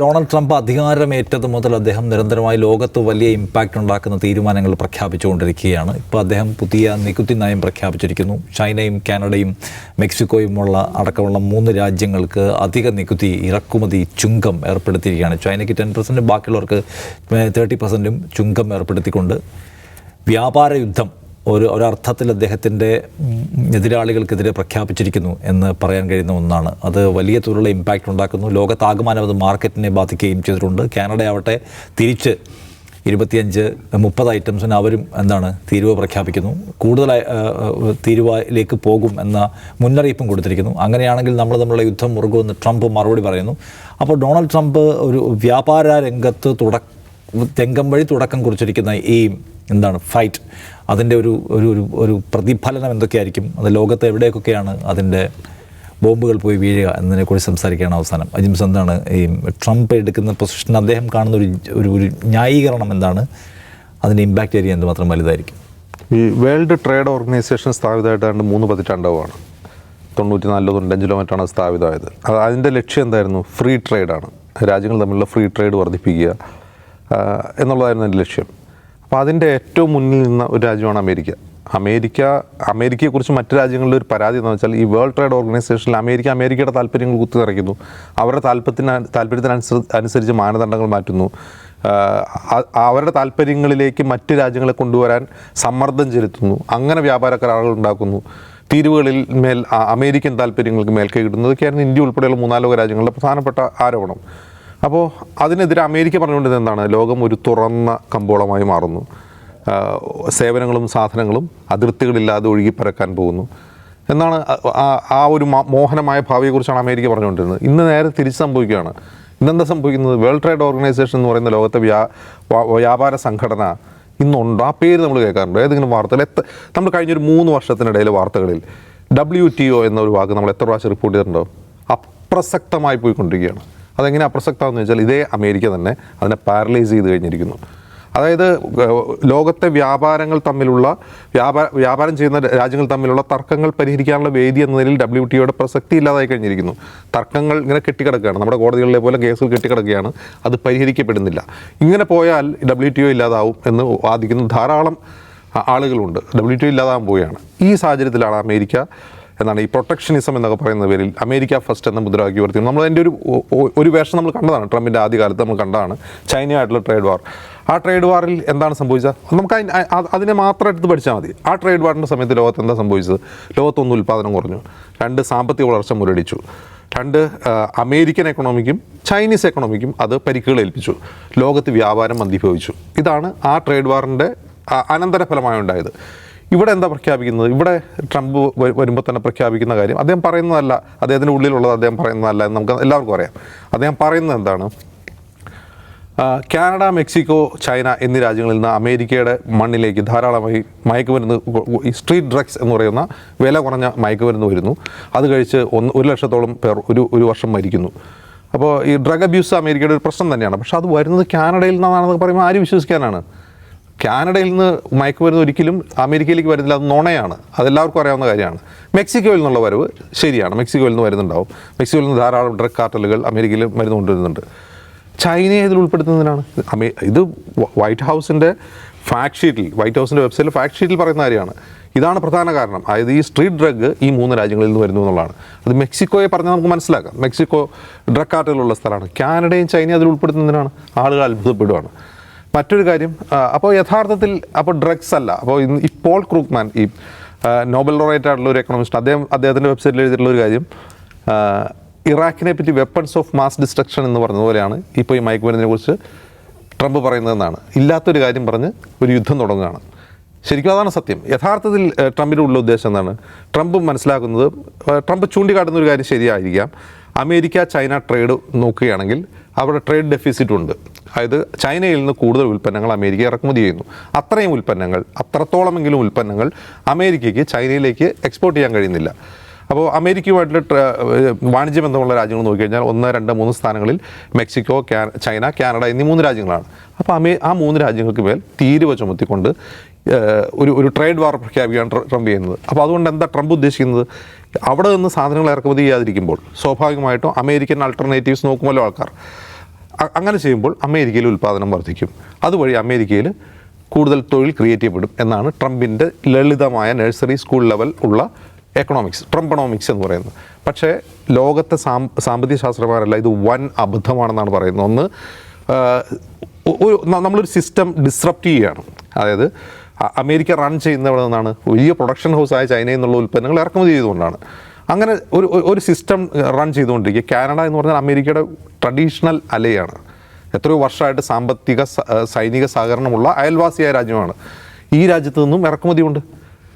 Donald Trump അധികാരമേറ്റത് മുതൽ അദ്ദേഹം നിരന്തരമായി ലോകത്ത് വലിയ ഇമ്പാക്റ്റ് ഉണ്ടാക്കുന്ന തീരുമാനങ്ങൾ പ്രഖ്യാപിച്ചുകൊണ്ടിരിക്കുകയാണ്. ഇപ്പോൾ അദ്ദേഹം പുതിയ നികുതി നയം പ്രഖ്യാപിച്ചിരിക്കുന്നു. ചൈനയും കാനഡയും മെക്സിക്കോയുമുള്ള അടക്കമുള്ള മൂന്ന് രാജ്യങ്ങൾക്ക് അധിക നികുതി ഇറക്കുമതി ചുങ്കം ഏർപ്പെടുത്തിയിരിക്കുകയാണ്. ചൈനയ്ക്ക് ടെൻ പെർസെന്റും ബാക്കിയുള്ളവർക്ക് തേർട്ടി പെർസെന്റും ചുങ്കം ഏർപ്പെടുത്തിക്കൊണ്ട് വ്യാപാര യുദ്ധം ഒരു ഒരർത്ഥത്തിൽ അദ്ദേഹത്തിന്റെ എതിരാളികൾക്കെതിരെ പ്രഖ്യാപിച്ചിരിക്കുന്നു എന്ന് പറയാൻ കഴിയുന്ന ഒന്നാണ്. അത് വലിയ തോതിലുള്ള ഇമ്പാക്റ്റ് ഉണ്ടാക്കുന്നു. ലോകത്താകമാനം അത് മാർക്കറ്റിനെ ബാധിക്കുകയും ചെയ്തിട്ടുണ്ട്. കാനഡ ആവട്ടെ തിരിച്ച് ഇരുപത്തിയഞ്ച് മുപ്പത് ഐറ്റംസിന് അവരും എന്താണ് തീരുവ പ്രഖ്യാപിക്കുന്നു. കൂടുതൽ തീരുവയിലേക്ക് പോകും എന്ന മുന്നറിയിപ്പും കൊടുത്തിരിക്കുന്നു. അങ്ങനെയാണെങ്കിൽ നമ്മൾ തമ്മിലുള്ള യുദ്ധം മുറുകുമെന്ന് ട്രംപ് മറുപടി പറയുന്നു. അപ്പോൾ ഡൊണാൾഡ് ട്രംപ് ഒരു വ്യാപാര രംഗത്ത് തുടക്ക തെങ്കം വഴി തുടക്കം കുറിച്ചിരിക്കുന്ന ഈ എന്താണ് ഫൈറ്റ് അതിന്റെ ഒരു ഒരു ഒരു പ്രതിഫലനം എന്തൊക്കെയായിരിക്കും? അത് ലോകത്ത് എവിടെയൊക്കെയാണ് അതിന്റെ ബോംബുകൾ പോയി വീഴുക എന്നതിനെക്കുറിച്ച് സംസാരിക്കുകയാണ് അവസാനം. അജിംസ് എന്താണ് ഈ ട്രംപ് എടുക്കുന്ന പൊസിഷൻ അദ്ദേഹം കാണുന്ന ഒരു ഒരു ഒരു ന്യായീകരണം എന്താണ്? അതിന്റെ ഇമ്പാക്റ്റ് ഏരിയ എന്തുമാത്രം വലുതായിരിക്കും? ഈ വേൾഡ് ട്രേഡ് ഓർഗനൈസേഷൻ സ്ഥാപിതമായിട്ടാണ്ട് മൂന്ന് പതിറ്റാണ്ടാവുകയാണ്. തൊണ്ണൂറ്റി നാലിലോ തൊണ്ണൂറ്റഞ്ചിലോ മറ്റാണ് സ്ഥാപിതമായത്. അത് അതിന്റെ ലക്ഷ്യം എന്തായിരുന്നു? ഫ്രീ ട്രേഡാണ്. രാജ്യങ്ങൾ തമ്മിലുള്ള ഫ്രീ ട്രേഡ് വർദ്ധിപ്പിക്കുക എന്നുള്ളതായിരുന്നു എന്റെ ലക്ഷ്യം. അപ്പോൾ അതിന്റെ ഏറ്റവും മുന്നിൽ നിന്ന ഒരു രാജ്യമാണ് അമേരിക്ക. അമേരിക്ക അമേരിക്കയെക്കുറിച്ച് മറ്റു രാജ്യങ്ങളുടെ ഒരു പരാതി എന്ന് വെച്ചാൽ ഈ വേൾഡ് ട്രേഡ് ഓർഗനൈസേഷനിൽ അമേരിക്ക അമേരിക്കയുടെ താല്പര്യങ്ങൾ കുത്തിനിറയ്ക്കുന്നു അവരുടെ താല്പര്യത്തിന് താല്പര്യത്തിനനുസരി അനുസരിച്ച് മാനദണ്ഡങ്ങൾ മാറ്റുന്നു. അവരുടെ താല്പര്യങ്ങളിലേക്ക് മറ്റ് രാജ്യങ്ങളെ കൊണ്ടുവരാൻ സമ്മർദ്ദം ചെലുത്തുന്നു. അങ്ങനെ വ്യാപാര കരാറുകൾ ഉണ്ടാക്കുന്നു. തീരുവകളിൽ മേൽ അമേരിക്കൻ താല്പര്യങ്ങൾക്ക് മേൽക്കൈ കിട്ടുന്നതൊക്കെയായിരുന്നു ഇന്ത്യ ഉൾപ്പെടെയുള്ള മൂന്നാലോക രാജ്യങ്ങളുടെ പ്രധാനപ്പെട്ട ആരോപണം. അപ്പോൾ അതിനെതിരെ അമേരിക്ക പറഞ്ഞുകൊണ്ടിരുന്നത് എന്താണ്? ലോകം ഒരു തുറന്ന കമ്പോളമായി മാറുന്നു. സേവനങ്ങളും സാധനങ്ങളും അതിർത്തികളില്ലാതെ ഒഴുകി പരക്കാൻ പോകുന്നു. എന്നാണ് ആ- ഒരു മോഹനമായ ഭാവിയെക്കുറിച്ചാണ് അമേരിക്ക പറഞ്ഞുകൊണ്ടിരുന്നത്. ഇന്ന് നേരെ തിരിച്ച് സംഭവിക്കുകയാണ്. ഇന്നെന്താ സംഭവിക്കുന്നത്? വേൾഡ് ട്രേഡ് ഓർഗനൈസേഷൻ എന്ന് പറയുന്ന ലോകത്തെ വ്യാ വ്യാപാര സംഘടന ഇന്നുണ്ട്. ആ പേര് നമ്മൾ കേൾക്കാറുണ്ട്. ഏതെങ്കിലും വാർത്തകൾ എത്ര നമ്മൾ കഴിഞ്ഞൊരു മൂന്ന് വർഷത്തിനിടയിൽ വാർത്തകളിൽ ഡബ്ല്യു ടി ഒ എന്നൊരു വാക്ക് നമ്മൾ എത്ര പ്രാവശ്യം റിപ്പോർട്ട് ചെയ്തിട്ടുണ്ടോ? അപ്രസക്തമായി പോയിക്കൊണ്ടിരിക്കുകയാണ്. അതെങ്ങനെ അപ്രസക്തമാണെന്ന് വെച്ചാൽ ഇതേ അമേരിക്ക തന്നെ അതിനെ പാരലൈസ് ചെയ്ത് കഴിഞ്ഞിരിക്കുന്നു. അതായത് ലോകത്തെ വ്യാപാരങ്ങൾ തമ്മിലുള്ള വ്യാപാര വ്യാപാരം ചെയ്യുന്ന രാജ്യങ്ങൾ തമ്മിലുള്ള തർക്കങ്ങൾ പരിഹരിക്കാനുള്ള വേദി എന്ന നിലയിൽ ഡബ്ല്യു ടി ഒയുടെ പ്രസക്തി ഇല്ലാതായി കഴിഞ്ഞിരിക്കുന്നു. തർക്കങ്ങൾ ഇങ്ങനെ കെട്ടിക്കിടക്കുകയാണ്. നമ്മുടെ കോടതികളിലെ പോലെ കേസുകൾ കെട്ടിക്കിടക്കുകയാണ്. അത് പരിഹരിക്കപ്പെടുന്നില്ല. ഇങ്ങനെ പോയാൽ ഡബ്ല്യു ടി ഒ ഇല്ലാതാവും എന്ന് വാദിക്കുന്ന ധാരാളം ആളുകളുണ്ട്. ഡബ്ല്യു ടി ഒ ഇല്ലാതാകാൻ പോവുകയാണ്. ഈ സാഹചര്യത്തിലാണ് അമേരിക്ക എന്നാണ് ഈ പ്രൊട്ടക്ഷനിസം എന്നൊക്കെ പറയുന്ന പേരിൽ അമേരിക്ക ഫസ്റ്റ് എന്ന മുദ്രാവാക്യം ഉയർത്തി നമ്മൾ അതിന്റെ ഒരു ഒരു വേഷം നമ്മൾ കണ്ടതാണ്. ട്രംപിന്റെ ആദ്യകാലത്ത് നമ്മൾ കണ്ടതാണ്. ചൈനയായിട്ടുള്ള ട്രേഡ് വാർ ആ ട്രേഡ് വാറിൽ എന്താണ് സംഭവിച്ചത്? നമുക്ക് അതിനെ മാത്രം എടുത്ത് പഠിച്ചാൽ മതി. ആ ട്രേഡ് വാറിന്റെ സമയത്ത് ലോകത്ത് എന്താ സംഭവിച്ചത്? ലോകത്തൊന്ന് ഉൽപ്പാദനം കുറഞ്ഞു. രണ്ട് സാമ്പത്തിക വളർച്ച മുരടിച്ചു. രണ്ട് അമേരിക്കൻ എക്കണോമിക്കും ചൈനീസ് എക്കണോമിക്കും അത് പരിക്കുകൾ ഏൽപ്പിച്ചു. ലോകത്ത് വ്യാപാരം മന്ദിഭവിച്ചു. ഇതാണ് ആ ട്രേഡ് വാറിന്റെ അനന്തരഫലമായി ഉണ്ടായത്. ഇവിടെ എന്താ പ്രഖ്യാപിക്കുന്നത്? ഇവിടെ ട്രംപ് വരുമ്പോൾ തന്നെ പ്രഖ്യാപിക്കുന്ന കാര്യം അദ്ദേഹം പറയുന്നതല്ല. അദ്ദേഹത്തിന്റെ ഉള്ളിലുള്ളത് അദ്ദേഹം പറയുന്നതല്ല എന്ന് നമുക്ക് എല്ലാവർക്കും അറിയാം. അദ്ദേഹം പറയുന്നത് എന്താണ്? കാനഡ മെക്സിക്കോ ചൈന എന്നീ രാജ്യങ്ങളിൽ നിന്ന് അമേരിക്കയുടെ മണ്ണിലേക്ക് ധാരാളമായി മയക്കുമരുന്ന് ഈ സ്ട്രീറ്റ് ഡ്രഗ്സ് എന്ന് പറയുന്ന വില കുറഞ്ഞ മയക്കുമരുന്ന് വരുന്നു. അത് കഴിച്ച് ഒന്ന് ഒരു ലക്ഷത്തോളം പേർ ഒരു ഒരു വർഷം മരിക്കുന്നു. അപ്പോൾ ഈ ഡ്രഗ് അബ്യൂസ് അമേരിക്കയുടെ ഒരു പ്രശ്നം തന്നെയാണ്. പക്ഷേ അത് വരുന്നത് കാനഡയിൽ നിന്നാണെന്ന് പറയുമ്പോൾ ആര് വിശ്വസിക്കാനാണ്. കാനഡയിൽ നിന്ന് മയക്കുമരുന്ന് ഒരിക്കലും അമേരിക്കയിലേക്ക് വരുന്നില്ല അത് നുണയാണ്. അതെല്ലാവർക്കും അറിയാവുന്ന കാര്യമാണ്. മെക്സിക്കോയിൽ നിന്നുള്ള വരവ് ശരിയാണ്. മെക്സിക്കോയിൽ നിന്ന് വരുന്നുണ്ടാവും. മെക്സിക്കോയിൽ നിന്ന് ധാരാളം ഡ്രഗ് കാർട്ടലുകൾ അമേരിക്കയിൽ മരുന്ന് കൊണ്ടുവരുന്നുണ്ട്. ചൈനയെ ഇതിൽ ഉൾപ്പെടുത്തുന്നതിനാണ്. ഇത് വൈറ്റ് ഹൗസിന്റെ ഫാക്ട് ഷീറ്റിൽ വൈറ്റ് ഹൗസിന്റെ വെബ്സൈറ്റിൽ ഫാക്ട് ഷീറ്റിൽ പറയുന്ന കാര്യമാണ്. ഇതാണ് പ്രധാന കാരണം. അതായത് ഈ സ്ട്രീറ്റ് ഡ്രഗ് ഈ മൂന്ന് രാജ്യങ്ങളിൽ നിന്ന് വരുന്നു എന്നുള്ളതാണ്. അത് മെക്സിക്കോയെ പറഞ്ഞാൽ നമുക്ക് മനസ്സിലാക്കാം. മെക്സിക്കോ ഡ്രഗ് കാർട്ടലുള്ള സ്ഥലമാണ്. കാനഡയും ചൈനയും അതിൽ ഉൾപ്പെടുത്തുന്നതിനാണ്. ആളുകൾ അത്ഭുതപ്പെടുകയാണ് മറ്റൊരു കാര്യം അപ്പോൾ യഥാർത്ഥത്തിൽ അപ്പോൾ ഡ്രഗ്സ് അല്ല. അപ്പോൾ ഈ പോൾ ക്രൂക്ക്മാൻ ഈ നോബൽ ലോറേറ്റ് ആയിട്ടുള്ള ഒരു എക്കണോമിസ്റ്റ് അദ്ദേഹം അദ്ദേഹത്തിന്റെ വെബ്സൈറ്റിൽ എഴുതിയിട്ടുള്ള ഒരു കാര്യം ഇറാഖിനെ പറ്റി വെപ്പൺസ് ഓഫ് മാസ് ഡിസ്ട്രക്ഷൻ എന്ന് പറഞ്ഞതുപോലെയാണ് ഇപ്പോൾ ഈ മയക്കുമരുന്നിനെ കുറിച്ച് ട്രംപ് പറയുന്നതെന്നാണ്. ഇല്ലാത്തൊരു കാര്യം പറഞ്ഞ് ഒരു യുദ്ധം തുടങ്ങുകയാണ്. ശരിക്കും അതാണ് സത്യം. യഥാർത്ഥത്തിൽ ട്രംപിനുള്ള ഉള്ള ഉദ്ദേശം എന്താണ്? ട്രംപ് മനസ്സിലാക്കുന്നത് ട്രംപ് ചൂണ്ടിക്കാട്ടുന്ന ഒരു കാര്യം ശരിയായിരിക്കാം. അമേരിക്ക ചൈന ട്രേഡ് നോക്കുകയാണെങ്കിൽ അവിടെ ട്രേഡ് ഡെഫിസിറ്റ് ഉണ്ട്. അതായത് ചൈനയിൽ നിന്ന് കൂടുതൽ ഉൽപ്പന്നങ്ങൾ അമേരിക്ക ഇറക്കുമതി ചെയ്യുന്നു. അത്രയും ഉൽപ്പന്നങ്ങൾ അത്രത്തോളമെങ്കിലും ഉൽപ്പന്നങ്ങൾ അമേരിക്കയ്ക്ക് ചൈനയിലേക്ക് എക്സ്പോർട്ട് ചെയ്യാൻ കഴിയുന്നില്ല. അപ്പോൾ അമേരിക്കയുമായിട്ടുള്ള വാണിജ്യ ബന്ധമുള്ള രാജ്യങ്ങൾ നോക്കിക്കഴിഞ്ഞാൽ ഒന്ന് രണ്ട് മൂന്ന് സ്ഥാനങ്ങളിൽ മെക്സിക്കോ ചൈന കാനഡ എന്നീ മൂന്ന് രാജ്യങ്ങളാണ്. അപ്പോൾ ആ മൂന്ന് രാജ്യങ്ങൾക്ക് മേൽ തീരുവ ചുമത്തിക്കൊണ്ട് ഒരു ഒരു ട്രേഡ് വാർ പ്രഖ്യാപിക്കുകയാണ് ട്ര- ട്രംപ് ചെയ്യുന്നത്. അപ്പോൾ അതുകൊണ്ട് എന്താ ട്രംപ് ഉദ്ദേശിക്കുന്നത്? അവിടെ നിന്ന് സാധനങ്ങൾ ഇറക്കുമതി ചെയ്യാതിരിക്കുമ്പോൾ സ്വാഭാവികമായിട്ടും അമേരിക്കൻ ആൾട്ടർനേറ്റീവ്സ് നോക്കുമല്ലോ ആൾക്കാർ. അങ്ങനെ ചെയ്യുമ്പോൾ അമേരിക്കയിൽ ഉൽപ്പാദനം വർദ്ധിക്കും. അതുവഴി അമേരിക്കയിൽ കൂടുതൽ തൊഴിൽ ക്രിയേറ്റ് ചെയ്യപ്പെടും എന്നാണ് ട്രംപിന്റെ ലളിതമായ നഴ്സറി സ്കൂൾ ലെവൽ ഉള്ള എക്കണോമിക്സ് ട്രംപണോമിക്സ് എന്ന് പറയുന്നത്. പക്ഷേ ലോകത്തെ സാം സാമ്പത്തിക ശാസ്ത്രമാരല്ല ഇത് വൻ അബദ്ധമാണെന്നാണ് പറയുന്നത്. ഒന്ന് ഒരു നമ്മളൊരു സിസ്റ്റം ഡിസ്റപ്റ്റ് ചെയ്യുകയാണ്. അതായത് അമേരിക്ക റൺ ചെയ്യുന്നവിടെ നിന്നാണ് വലിയ പ്രൊഡക്ഷൻ ഹൗസായ ചൈനയിൽ നിന്നുള്ള ഉൽപ്പന്നങ്ങൾ ഇറക്കുമതി ചെയ്തുകൊണ്ടാണ്. അങ്ങനെ ഒരു ഒരു- സിസ്റ്റം റൺ ചെയ്തുകൊണ്ടിരിക്കുക. കാനഡ എന്ന് പറഞ്ഞാൽ അമേരിക്കയുടെ ട്രഡീഷണൽ അലയാണ്. എത്രയോ വർഷമായിട്ട് സാമ്പത്തിക സൈനിക സഹകരണമുള്ള അയൽവാസിയായ രാജ്യമാണ്. ഈ രാജ്യത്ത് നിന്നും ഇറക്കുമതിയുണ്ട്.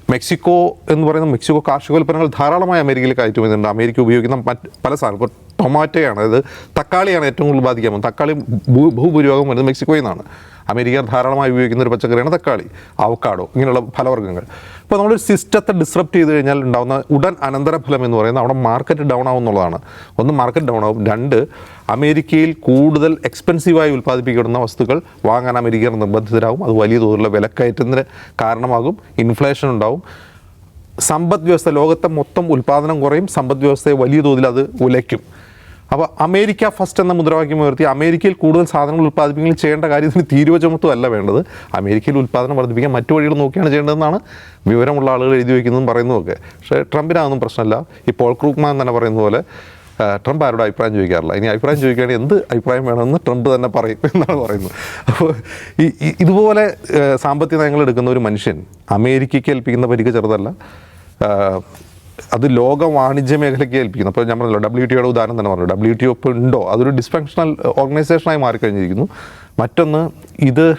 മെക്സിക്കോ എന്ന് പറയുന്ന മെക്സിക്കോ കാർഷികോൽപ്പന്നങ്ങൾ ധാരാളമായി അമേരിക്കയിൽ കയറ്റുമതിയുണ്ട്. അമേരിക്ക ഉപയോഗിക്കുന്ന മറ്റ് പല സാധനം ഇപ്പോൾ ടൊമാറ്റോയാണ് അതായത് തക്കാളിയാണ് ഏറ്റവും കൂടുതൽ ബാധിക്കാൻ തക്കാളി ഭൂഭൂരിഭാഗം വരുന്നത് മെക്സിക്കോയിൽ നിന്നാണ്. അമേരിക്ക ധാരാളമായി ഉപയോഗിക്കുന്ന ഒരു പച്ചക്കറിയാണ് തക്കാളി അവക്കാടോ ഇങ്ങനെയുള്ള ഫലവർഗങ്ങൾ. അപ്പോൾ നമ്മളൊരു സിസ്റ്റത്തെ ഡിസ്റപ്റ്റ് ചെയ്ത് കഴിഞ്ഞാൽ ഉണ്ടാകുന്ന ഉടൻ അനന്തരഫലം എന്ന് പറയുന്നത് അവിടെ മാർക്കറ്റ് ഡൗൺ ആവും എന്നുള്ളതാണ്. ഒന്ന് മാർക്കറ്റ് ഡൗൺ ആവും. രണ്ട് അമേരിക്കയിൽ കൂടുതൽ എക്സ്പെൻസീവായി ഉൽപ്പാദിപ്പിക്കപ്പെടുന്ന വസ്തുക്കൾ വാങ്ങാൻ അമേരിക്കർ നിർബന്ധിതരാകും. അത് വലിയ തോതിലുള്ള വിലക്കയറ്റത്തിന് കാരണമാകും. ഇൻഫ്ലേഷൻ ഉണ്ടാവും. സമ്പദ് വ്യവസ്ഥ ലോകത്തെ മൊത്തം ഉൽപ്പാദനം കുറയും. സമ്പദ് വ്യവസ്ഥയെ വലിയ തോതിൽ അത് ഉലയ്ക്കും. അപ്പോൾ അമേരിക്ക ഫസ്റ്റ് എന്ന മുദ്രാവാക്യം ഉയർത്തി അമേരിക്കയിൽ കൂടുതൽ സാധനങ്ങൾ ഉൽപ്പാദിപ്പിക്കുകയും ചെയ്യേണ്ട കാര്യത്തിന് തീരുവ ചുമത്തുമല്ല വേണ്ടത്. അമേരിക്കയിൽ ഉൽപ്പാദനം വർദ്ധിപ്പിക്കാൻ മറ്റു വഴികൾ നോക്കിയാണ് ചെയ്യേണ്ടതെന്നാണ് വിവരമുള്ള ആളുകൾ എഴുതി വയ്ക്കുന്നതും പറയുന്നതൊക്കെ. പക്ഷേ ട്രംപിനാണെന്നും പ്രശ്നമല്ല. ഈ പോൾ ക്രൂക്മാൻ തന്നെ പറയുന്ന പോലെ ട്രംപ് ആരോട് അഭിപ്രായം ചോദിക്കാറില്ല. ഇനി അഭിപ്രായം ചോദിക്കുകയാണെങ്കിൽ എന്ത് അഭിപ്രായം വേണമെന്ന് ട്രംപ് തന്നെ പറയും എന്നാണ് പറയുന്നത്. അപ്പോൾ ഈ ഇതുപോലെ സാമ്പത്തിക നയങ്ങൾ എടുക്കുന്ന ഒരു മനുഷ്യൻ അമേരിക്കയ്ക്ക് ഏൽപ്പിക്കുന്ന പരിക്ക് ചെറുതല്ല. അത് ലോക വാണിജ്യ മേഖലയ്ക്ക് ഏൽപ്പിക്കുന്നു. അപ്പോൾ ഞാൻ പറഞ്ഞല്ലോ ഡബ്ല്യു ടിയുടെ ഉദാഹരണം തന്നെ പറഞ്ഞു. ഡബ്ല്യു ടി ഇപ്പോൾ ഉണ്ടോ? അതൊരു ഡിസ്ഫങ്ഷണൽ ഓർഗനൈസേഷനായി മാറിക്കഴിഞ്ഞിരിക്കുന്നു. മറ്റൊന്ന് ഇത്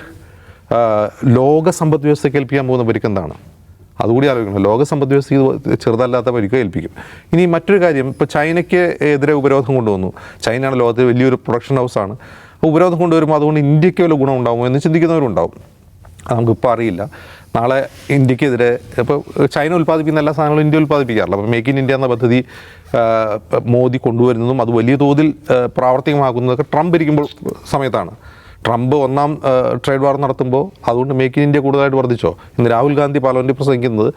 ലോക സമ്പദ് വ്യവസ്ഥയ്ക്ക് ഏൽപ്പിക്കാൻ പോകുന്ന പരിക്ക് എന്താണ്? അതുകൂടി ആലോചിക്കണം. ലോക സമ്പദ് വ്യവസ്ഥ ഇത് ചെറുതല്ലാത്ത പരിക്ക് ഏൽപ്പിക്കും. ഇനി മറ്റൊരു കാര്യം ഇപ്പോൾ ചൈനയ്ക്ക് എതിരെ ഉപരോധം കൊണ്ടുവന്നു. ചൈന ചൈനയാണ് ലോകത്തിൽ വലിയൊരു പ്രൊഡക്ഷൻ ഹൗസാണ് അപ്പോൾ ഉപരോധം കൊണ്ടുവരുമ്പോൾ അതുകൊണ്ട് ഇന്ത്യയ്ക്ക് വല്ല ഗുണം ഉണ്ടാകുമോ എന്ന് ചിന്തിക്കുന്നവരുണ്ടാവും. നമുക്കിപ്പോൾ അറിയില്ല. നാളെ ഇന്ത്യക്കെതിരെ ഇപ്പോൾ ചൈന ഉൽപ്പാദിപ്പിക്കുന്ന എല്ലാ സാധനങ്ങളും ഇന്ത്യ ഉൽപ്പാദിപ്പിക്കാറില്ല. അപ്പോൾ മേക്ക് ഇൻ ഇന്ത്യ എന്ന പദ്ധതി മോദി കൊണ്ടുവരുന്നതും അത് വലിയ തോതിൽ പ്രാവർത്തികമാക്കുന്നതൊക്കെ ട്രംപ് ഇരിക്കുമ്പോൾ സമയത്താണ്. ട്രംപ് ഒന്നാം ട്രേഡ് വാർ നടത്തുമ്പോൾ അതുകൊണ്ട് മേക്ക് ഇൻ ഇന്ത്യ കൂടുതലായിട്ട് വർദ്ധിച്ചോ? ഇന്ന് രാഹുൽ ഗാന്ധി പാർലമെന്റിൽ പ്രസംഗിക്കുന്നത്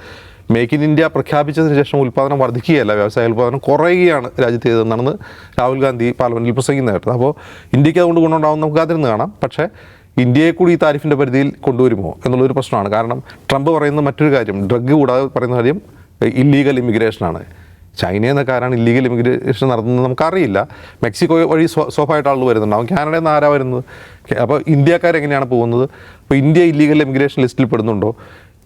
മേക്ക് ഇൻ ഇന്ത്യ പ്രഖ്യാപിച്ചതിന് ശേഷം ഉൽപ്പാദനം വർദ്ധിക്കുകയല്ല വ്യവസായ ഉൽപ്പാദനം കുറയുകയാണ് രാജ്യത്ത് ചെയ്തതെന്നാണ് രാഹുൽ ഗാന്ധി പാർലമെന്റിൽ പ്രസംഗിക്കുന്നത് അപ്പോൾ ഇന്ത്യയ്ക്ക് അതുകൊണ്ട് ഗുണമുണ്ടാകും നമുക്ക് അതിരുന്ന് കാണാം. പക്ഷേ ഇന്ത്യയെ കൂടി ഈ താരിഫിന്റെ പരിധിയിൽ കൊണ്ടുവരുമോ എന്നുള്ളൊരു പ്രശ്നമാണ്. കാരണം ട്രംപ് പറയുന്ന മറ്റൊരു കാര്യം ഡ്രഗ് കൂടാതെ പറയുന്ന കാര്യം ഇല്ലീഗൽ ഇമിഗ്രേഷനാണ് ചൈനയിൽ നിന്നൊക്കെ ആരാണ് ഇല്ലീഗൽ ഇമിഗ്രേഷൻ നടത്തുന്നത് നമുക്കറിയില്ല. മെക്സിക്കോ വഴി സ്വാഭാവികമായിട്ട് ആളുകൾ വരുന്നുണ്ടാവും കാനഡയിൽ നിന്ന് ആരാ വരുന്നത്? അപ്പോൾ ഇന്ത്യക്കാരെങ്ങനെയാണ് പോകുന്നത്? അപ്പോൾ ഇന്ത്യ ഇല്ലീഗൽ ഇമിഗ്രേഷൻ ലിസ്റ്റിൽ പെടുന്നുണ്ടോ?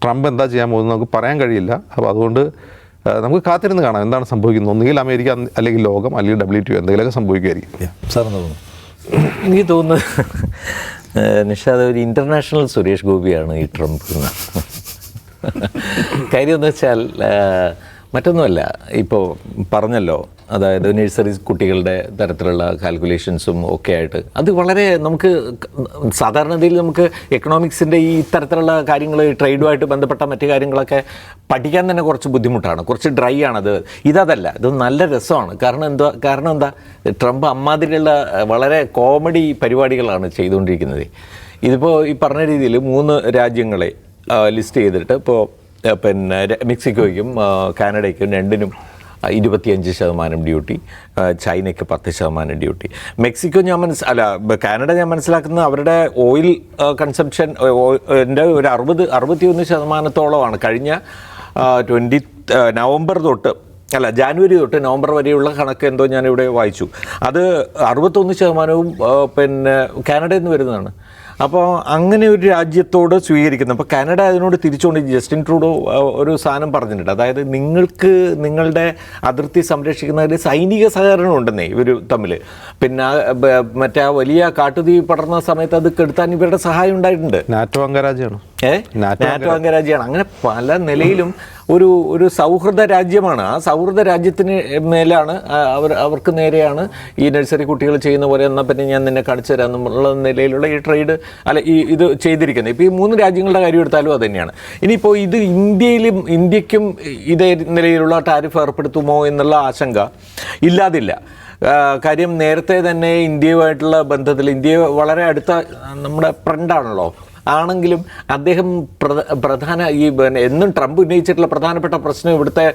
ട്രംപ് എന്താ ചെയ്യാൻ പോകുന്നത് നമുക്ക് പറയാൻ കഴിയില്ല. അപ്പോൾ അതുകൊണ്ട് നമുക്ക് കാത്തിരുന്ന് കാണാം. എന്താണ് സംഭവിക്കുന്നത്? ഒന്നുകിൽ അമേരിക്ക അല്ലെങ്കിൽ ലോകം അല്ലെങ്കിൽ ഡബ്ല്യു ടി എന്തെങ്കിലുമൊക്കെ സംഭവിക്കുമായിരിക്കും. സാർ എന്താ എനിക്ക് തോന്നുന്നത് നിഷാദ് ഒരു ഇന്റർനാഷണൽ സുരേഷ് ഗോപിയാണ് ഈ ട്രംപ് എന്ന്. എന്ന് വെച്ചാൽ മറ്റൊന്നുമല്ല ഇപ്പോൾ പറഞ്ഞല്ലോ അതായത് നഴ്സറി കുട്ടികളുടെ തരത്തിലുള്ള കാൽക്കുലേഷൻസും ഒക്കെ ആയിട്ട്. അത് വളരെ നമുക്ക് സാധാരണതയിൽ നമുക്ക് എക്കണോമിക്സിന്റെ ഈ ഇത്തരത്തിലുള്ള കാര്യങ്ങൾ ട്രേഡുമായിട്ട് ബന്ധപ്പെട്ട മറ്റു കാര്യങ്ങളൊക്കെ പഠിക്കാൻ തന്നെ കുറച്ച് ബുദ്ധിമുട്ടാണ്. കുറച്ച് ഡ്രൈ ആണത്. ഇതല്ല ഇത് നല്ല രസമാണ്. കാരണം എന്താ കാരണം എന്താ? ട്രംപ് അമ്മാതിരിയുള്ള വളരെ കോമഡി പരിപാടികളാണ് ചെയ്തുകൊണ്ടിരിക്കുന്നത്. ഇതിപ്പോൾ ഈ പറഞ്ഞ രീതിയിൽ മൂന്ന് രാജ്യങ്ങളെ ലിസ്റ്റ് ചെയ്തിട്ട് ഇപ്പോൾ പിന്നെ മെക്സിക്കോയ്ക്കും കാനഡയ്ക്കും രണ്ടിനും ഇരുപത്തിയഞ്ച് ശതമാനം ഡ്യൂട്ടി ചൈനയ്ക്ക് പത്ത് ശതമാനം ഡ്യൂട്ടി. മെക്സിക്കോ ഞാൻ മനസ്സ് അല്ല കാനഡ ഞാൻ മനസ്സിലാക്കുന്നത് അവരുടെ ഓയിൽ കൺസംഷൻ എന്റെ ഒരു അറുപത് അറുപത്തിയൊന്ന് ശതമാനത്തോളമാണ്. കഴിഞ്ഞ ട്വന്റി നവംബർ തൊട്ട് അല്ല ജാനുവരി തൊട്ട് നവംബർ വരെയുള്ള കണക്ക് എന്തോ ഞാനിവിടെ വായിച്ചു. അത് അറുപത്തൊന്ന് ശതമാനവും പിന്നെ കാനഡയിൽ നിന്ന് വരുന്നതാണ്. അപ്പോൾ അങ്ങനെ ഒരു രാജ്യത്തോട് സ്വീകരിക്കുന്നു. അപ്പോൾ കാനഡ അതിനോട് തിരിച്ചുകൊണ്ട് ജസ്റ്റിൻ ട്രൂഡോ ഒരു സാധനം പറഞ്ഞിട്ടുണ്ട്. അതായത് നിങ്ങൾക്ക് നിങ്ങളുടെ അതിർത്തി സംരക്ഷിക്കുന്നതിൽ സൈനിക സഹകരണം ഉണ്ടെന്നേ ഇവർ തമ്മിൽ പിന്നെ മറ്റേ ആ വലിയ കാട്ടുതീ പടർന്ന സമയത്ത് അത് കെടുത്താൻ ഇവരുടെ സഹായം ഉണ്ടായിട്ടുണ്ട്. നാറ്റോ അംഗരാജ്യമാണ്? നാറ്റോ അംഗരാജ്യമാണ് അങ്ങനെ പല നിലയിലും ഒരു ഒരു സൗഹൃദ രാജ്യമാണ്. ആ സൗഹൃദ രാജ്യത്തിന് മേലാണ് അവർ അവർക്ക് നേരെയാണ് ഈ നഴ്സറി കുട്ടികൾ ചെയ്യുന്ന പോലെ എന്നാൽ പിന്നെ ഞാൻ നിന്നെ കാണിച്ചു തരാം എന്നുള്ള നിലയിലുള്ള ഈ ട്രേഡ് അല്ല ഈ ഇത് ചെയ്തിരിക്കുന്നത്. ഇപ്പോൾ ഈ മൂന്ന് രാജ്യങ്ങളുടെ കാര്യം എടുത്താലും അത് തന്നെയാണ്. ഇനിയിപ്പോൾ ഇത് ഇന്ത്യയിലും ഇന്ത്യക്കും ഇതേ നിലയിലുള്ള ടാരിഫ് ഏർപ്പെടുത്തുമോ എന്നുള്ള ആശങ്ക ഇല്ലാതില്ല. കാര്യം നേരത്തെ തന്നെ ഇന്ത്യയുമായിട്ടുള്ള ബന്ധത്തിൽ ഇന്ത്യ വളരെ അടുത്ത നമ്മുടെ ഫ്രണ്ടാണല്ലോ ആണെങ്കിലും അദ്ദേഹം പ്രധാന ഈ എന്നും ട്രംപ് ഉന്നയിച്ചിട്ടുള്ള പ്രധാനപ്പെട്ട പ്രശ്നം ഇവിടുത്തെ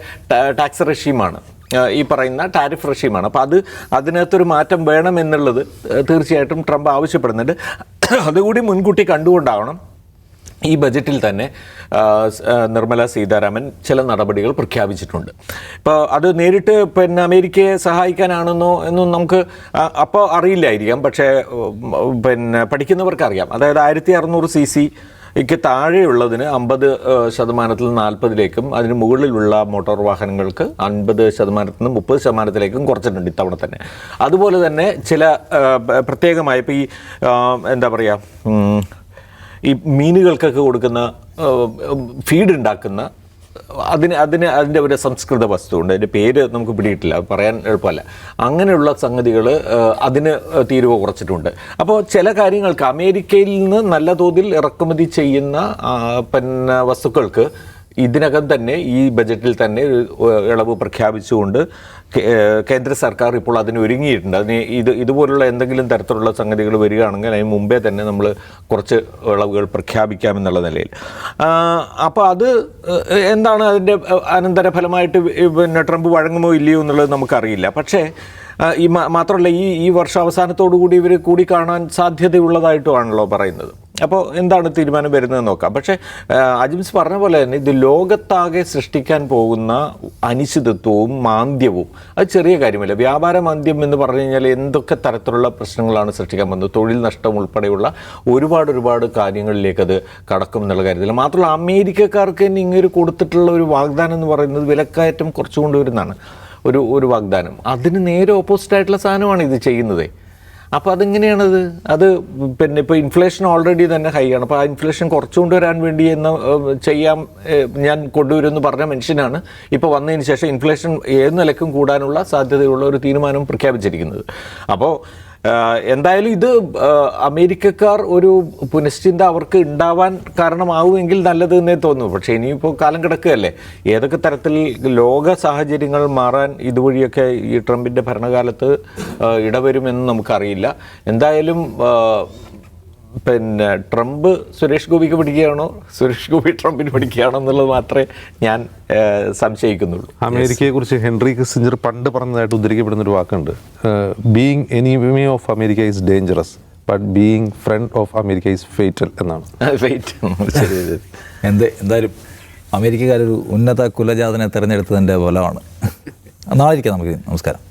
ടാക്സ് റഷീമാണ്. ഈ പറയുന്ന ടാരിഫ് റഷീമാണ്. അപ്പോൾ അത് അതിനകത്തൊരു മാറ്റം വേണം എന്നുള്ളത് തീർച്ചയായിട്ടും ട്രംപ് ആവശ്യപ്പെടുന്നുണ്ട്. അതുകൂടി മുൻകൂട്ടി കണ്ടുകൊണ്ടാവണം. ഈ ബജറ്റിൽ തന്നെ നിർമ്മല സീതാരാമൻ ചില നടപടികൾ പ്രഖ്യാപിച്ചിട്ടുണ്ട്. ഇപ്പോൾ അത് നേരിട്ട് പിന്നെ അമേരിക്കയെ സഹായിക്കാനാണെന്നോ എന്നും നമുക്ക് അപ്പോൾ അറിയില്ലായിരിക്കാം. പക്ഷേ പിന്നെ പഠിക്കുന്നവർക്ക് അറിയാം അതായത് ആയിരത്തി അറുന്നൂറ് സി സി ക്ക് താഴെയുള്ളതിന് അമ്പത് ശതമാനത്തിൽ നിന്ന് നാൽപ്പതിലേക്കും അതിന് മുകളിലുള്ള മോട്ടോർ വാഹനങ്ങൾക്ക് അൻപത് ശതമാനത്തിൽ നിന്ന് മുപ്പത് ശതമാനത്തിലേക്കും കുറച്ചിട്ടുണ്ട് ഇത്തവണ തന്നെ. അതുപോലെ തന്നെ ചില പ്രത്യേകമായ ഇപ്പോൾ ഈ എന്താ പറയുക ഈ മീനുകൾക്കൊക്കെ കൊടുക്കുന്ന ഫീഡ് ഉണ്ടാക്കുന്ന അതിന് അതിന് അതിന്റെ ഒരു സംസ്കൃത വസ്തുണ്ട് അതിന്റെ പേര് നമുക്ക് പിടിയിട്ടില്ല പറയാൻ എളുപ്പമല്ല. അങ്ങനെയുള്ള സംഗതികൾ അതിന് തീരുവ കുറച്ചിട്ടുണ്ട്. അപ്പോൾ ചില കാര്യങ്ങൾക്ക് അമേരിക്കയിൽ നിന്ന് നല്ല തോതിൽ ഇറക്കുമതി ചെയ്യുന്ന പിന്നെ വസ്തുക്കൾക്ക് ഇതിനകം തന്നെ ഈ ബജറ്റിൽ തന്നെ ഇളവ് പ്രഖ്യാപിച്ചുകൊണ്ട് കേന്ദ്ര സർക്കാർ ഇപ്പോൾ അതിന് ഒരുങ്ങിയിട്ടുണ്ട്. അതിന് ഇത് ഇതുപോലുള്ള എന്തെങ്കിലും തരത്തിലുള്ള സംഗതികൾ വരികയാണെങ്കിൽ അതിന് മുമ്പേ തന്നെ നമ്മൾ കുറച്ച് ഇളവുകൾ പ്രഖ്യാപിക്കാമെന്നുള്ള നിലയിൽ. അപ്പോൾ അത് എന്താണ് അതിന്റെ അനന്തരഫലമായിട്ട് പിന്നെ ട്രംപ് വഴങ്ങുമോ ഇല്ലയോ എന്നുള്ളത് നമുക്കറിയില്ല. പക്ഷേ ഈ മാത്രമല്ല ഈ ഈ വർഷാവസാനത്തോടു കൂടി ഇവർ കൂടി കാണാൻ സാധ്യതയുള്ളതായിട്ടുമാണല്ലോ പറയുന്നത്. അപ്പോൾ എന്താണ് തീരുമാനം വരുന്നത് നോക്കാം. പക്ഷേ അജിംസ് പറഞ്ഞ പോലെ തന്നെ ഇത് ലോകത്താകെ സൃഷ്ടിക്കാൻ പോകുന്ന അനിശ്ചിതത്വവും മാന്ദ്യവും അത് ചെറിയ കാര്യമല്ല. വ്യാപാര മാന്ദ്യം എന്ന് പറഞ്ഞു കഴിഞ്ഞാൽ എന്തൊക്കെ തരത്തിലുള്ള പ്രശ്നങ്ങളാണ് സൃഷ്ടിക്കാൻ പോകുന്നത്? തൊഴിൽ നഷ്ടം ഉൾപ്പെടെയുള്ള ഒരുപാട് ഒരുപാട് കാര്യങ്ങളിലേക്ക് അത് കടക്കും എന്നുള്ള കാര്യത്തിൽ. മാത്രമല്ല അമേരിക്കക്കാർക്ക് തന്നെ ഇങ്ങനെ കൊടുത്തിട്ടുള്ള ഒരു വാഗ്ദാനം എന്ന് പറയുന്നത് വിലക്കയറ്റം കുറച്ചു കൊണ്ടുവരുന്നതാണ് ഒരു ഒരു വാഗ്ദാനം. അതിന് നേരെ ഓപ്പോസിറ്റ് ആയിട്ടുള്ള സാധനമാണ് ഇത് ചെയ്യുന്നത്. അപ്പോൾ അതെങ്ങനെയാണത്? അത് പിന്നെ ഇപ്പോൾ ഇൻഫ്ലേഷൻ ഓൾറെഡി തന്നെ ഹൈ ആണ്. അപ്പോൾ ആ ഇൻഫ്ലേഷൻ കുറച്ചുകൊണ്ട് വരാൻ വേണ്ടി എന്ന് ചെയ്യാം ഞാൻ കൊണ്ടുവരുമെന്ന് പറഞ്ഞ മനുഷ്യനാണ് ഇപ്പോൾ വന്നതിന് ശേഷം ഇൻഫ്ലേഷൻ ഏത് നിലക്കും കൂടാനുള്ള സാധ്യതയുള്ള ഒരു തീരുമാനം പ്രഖ്യാപിച്ചിരിക്കുന്നത്. അപ്പോൾ എന്തായാലും ഇത് അമേരിക്കക്കാർ ഒരു പുനശ്ചിന്ത അവർക്ക് ഉണ്ടാവാൻ കാരണമാവുമെങ്കിൽ നല്ലത് എന്നേ തോന്നുന്നു. പക്ഷേ ഇനിയിപ്പോൾ കാലം കിടക്കുകയല്ലേ. ഏതൊക്കെ തരത്തിൽ ലോക സാഹചര്യങ്ങൾ മാറാൻ ഇതുവഴിയൊക്കെ ഈ ട്രംപിന്റെ ഭരണകാലത്ത് ഇടവരുമെന്ന് നമുക്കറിയില്ല. എന്തായാലും പിന്നെ ട്രംപ് സുരേഷ് ഗോപിക്ക് പിടിക്കുകയാണോ? സുരേഷ് ഗോപി ട്രംപിന് പിടിക്കുകയാണോ എന്നുള്ളത് മാത്രമേ ഞാൻ സംശയിക്കുന്നുള്ളൂ. അമേരിക്കയെ കുറിച്ച് ഹെൻറി കിസിഞ്ചർ പണ്ട് പറഞ്ഞതായിട്ട് ഉദ്ധരിക്കപ്പെടുന്ന ഒരു വാക്കുണ്ട്. Being enemy of America is dangerous but being friend of America is fatal എന്നാണ്. ശരി എന്ത് എന്തായാലും അമേരിക്കക്കാരൊരു ഉന്നത കുലജാതനെ തിരഞ്ഞെടുത്തതിന്റെ ഫലമാണ്. നാളെ ഇരിക്കാം നമുക്ക് നമസ്കാരം.